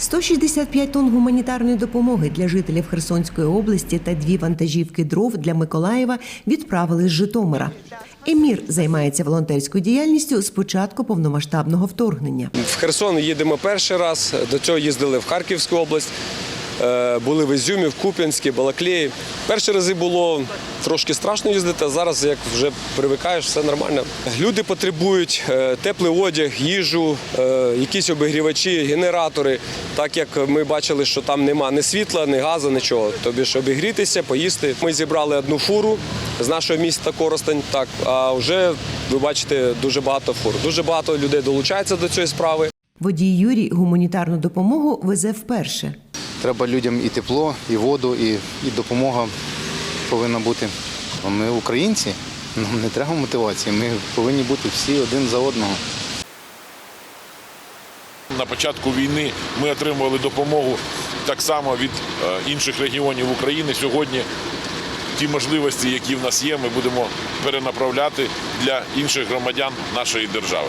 165 тонн гуманітарної допомоги для жителів Херсонської області та дві вантажівки дров для Миколаєва відправили з Житомира. Емір займається волонтерською діяльністю з початку повномасштабного вторгнення. В Херсон їдемо перший раз. До цього їздили в Харківську область, були в Ізюмі, в Куп'янській, Балаклеї. Перші рази було трошки страшно їздити, а зараз, як вже привикаєш, все нормально. Люди потребують е, теплий одяг, їжу, е, якісь обігрівачі, генератори. Так як ми бачили, що там нема ні світла, ні газу, нічого. Тобі ж обігрітися, поїсти. Ми зібрали одну фуру з нашого міста Коростень. Так, а вже ви бачите дуже багато фур. Дуже багато людей долучається до цієї справи. Водій Юрій гуманітарну допомогу везе вперше. Треба людям і тепло, і воду, і, і допомога повинна бути. Ми українці, нам не треба мотивації. Ми повинні бути всі один за одного. На початку війни ми отримували допомогу так само від е, інших регіонів України. Сьогодні ті можливості, які в нас є, ми будемо перенаправляти для інших громадян нашої держави.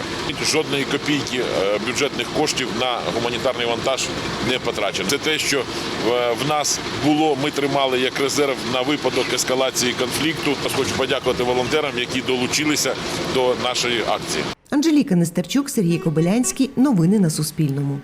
Жодної копійки е, бюджетних коштів на гуманітарний вантаж не потрачено. Це те, що е, в нас було, ми тримали як резерв на випадок ескалації конфлікту. Хочу подякувати волонтерам, які долучилися до нашої акції. Анжеліка Нестерчук, Сергій Кобилянський. Новини на Суспільному.